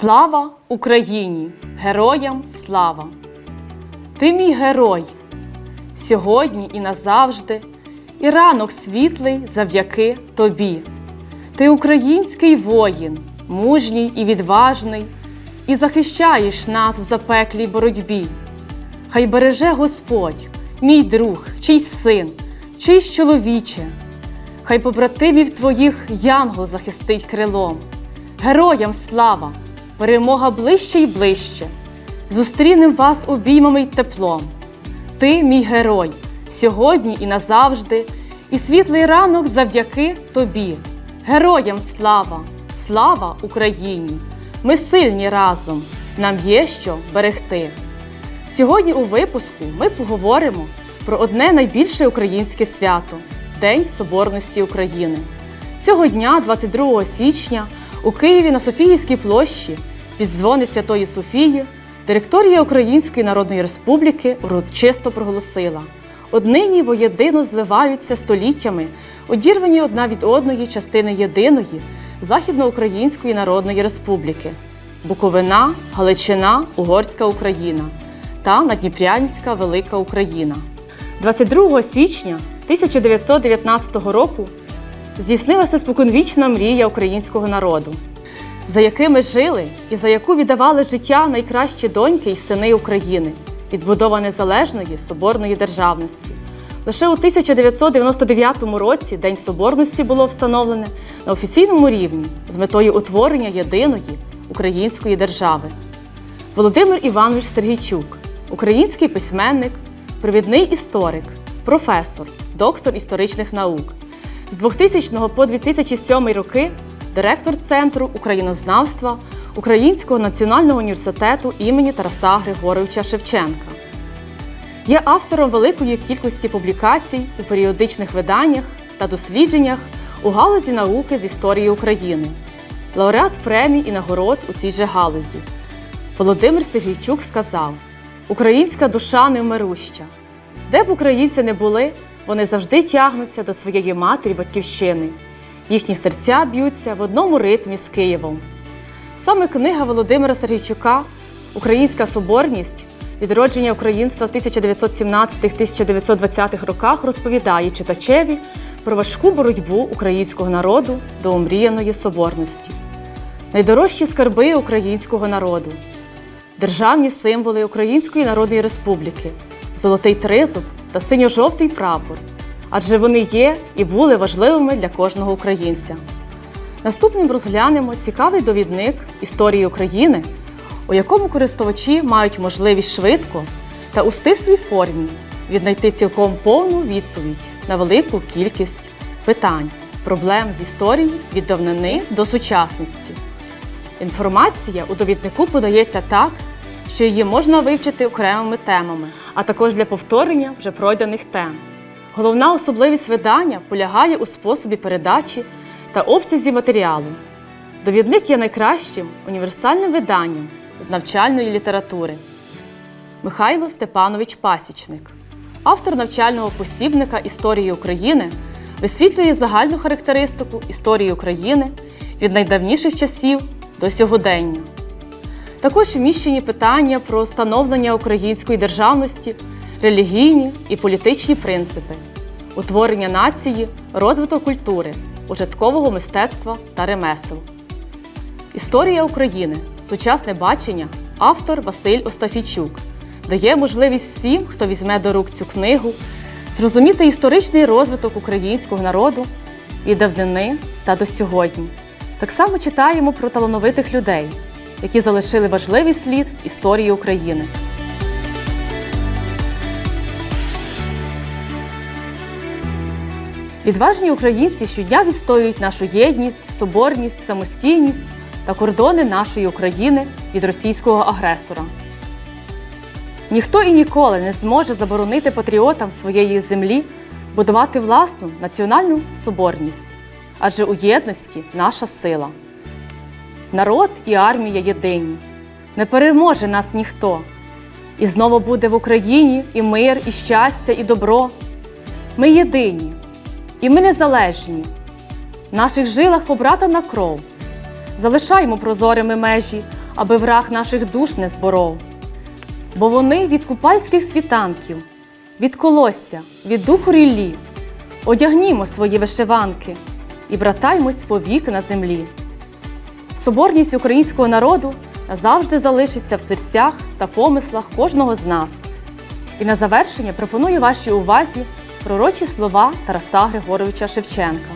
Слава Україні! Героям слава! Ти мій герой сьогодні і назавжди, і ранок світлий завдяки тобі. Ти український воїн, мужній і відважний, і захищаєш нас в запеклій боротьбі. Хай береже Господь, мій друг, чийсь син, чийсь чоловіче, хай побратимів твоїх янгол захистить крилом. Героям слава! Перемога ближче й ближче. Зустрінем вас обіймами й теплом. Ти, мій герой, сьогодні і назавжди, і світлий ранок завдяки тобі. Героям слава! Слава Україні! Ми сильні разом, нам є що берегти. Сьогодні у випуску ми поговоримо про одне найбільше українське свято День Соборності України. Цього дня, 22 січня, у Києві на Софіївській площі під дзвони Святої Софії. Директорія Української Народної Республіки урочисто проголосила: однині воєдино зливаються століттями, одірвані одна від одної частини єдиної Західноукраїнської Народної Республіки. Буковина, Галичина, Угорська Україна та Надніпрянська Велика Україна. 22 січня 1919 року здійснилася споконвічна мрія українського народу, за якими жили і за яку віддавали життя найкращі доньки й сини України, відбудова незалежної соборної державності. Лише у 1999 році День Соборності було встановлене на офіційному рівні з метою утворення єдиної української держави. Володимир Іванович Сергійчук, український письменник, провідний історик, професор, доктор історичних наук. З 2000 по 2007 роки директор Центру українознавства Українського національного університету імені Тараса Григоровича Шевченка. Є автором великої кількості публікацій у періодичних виданнях та дослідженнях у галузі науки з історії України, лауреат премій і нагород у цій же галузі. Володимир Сергійчук сказав: Українська душа невмируща. Де б українці не були, вони завжди тягнуться до своєї матері батьківщини. Їхні серця б'ються в одному ритмі з Києвом. Саме книга Володимира Сергійчука Українська соборність відродження українства в 1917-1920 роках розповідає читачеві про важку боротьбу українського народу до омріяної соборності. Найдорожчі скарби українського народу, державні символи Української Народної Республіки, золотий тризуб та синьо-жовтий прапор, адже вони є і були важливими для кожного українця. Наступним розглянемо цікавий довідник історії України, у якому користувачі мають можливість швидко та у стислій формі віднайти цілком повну відповідь на велику кількість питань, проблем з історії від давнини до сучасності. Інформація у довіднику подається так, що її можна вивчити окремими темами, а також для повторення вже пройдених тем. Головна особливість видання полягає у способі передачі та обсязі матеріалу. Довідник є найкращим універсальним виданням з навчальної літератури. Михайло Степанович Пасічник, автор навчального посібника історії України, висвітлює загальну характеристику історії України від найдавніших часів до сьогодення. Також вміщені питання про становлення української державності, релігійні і політичні принципи, утворення нації, розвиток культури, ужиткового мистецтва та ремесел. Історія України. Сучасне бачення. Автор Василь Остафійчук дає можливість всім, хто візьме до рук цю книгу, зрозуміти історичний розвиток українського народу від давнини та до сьогодні. Так само читаємо про талановитих людей, які залишили важливий слід історії України. Відважні українці щодня відстоюють нашу єдність, соборність, самостійність та кордони нашої України від російського агресора. Ніхто і ніколи не зможе заборонити патріотам своєї землі будувати власну національну соборність, адже у єдності наша сила. Народ і армія єдині, не переможе нас ніхто. І знову буде в Україні і мир, і щастя, і добро. Ми єдині, і ми незалежні. В наших жилах побратана кров. Залишаймо прозорими межі, аби враг наших душ не зборов. Бо вони від купальських світанків, від колосся, від духу ріллі, одягнімо свої вишиванки і братаймось повік на землі. Соборність українського народу назавжди залишиться в серцях та помислах кожного з нас. І на завершення пропоную вашій увазі пророчі слова Тараса Григоровича Шевченка.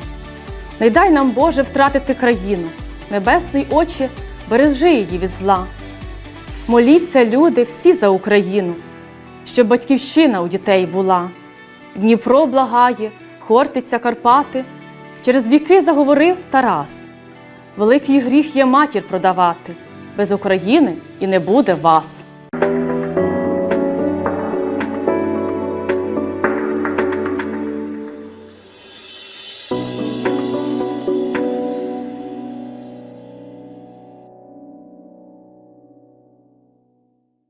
Не дай нам, Боже, втратити країну, небесний Отче, бережи її від зла. Моліться, люди, всі за Україну, щоб батьківщина у дітей була. Дніпро благає, Хортиця Карпати. Через віки заговорив Тарас. Великий гріх є матір продавати. Без України і не буде вас.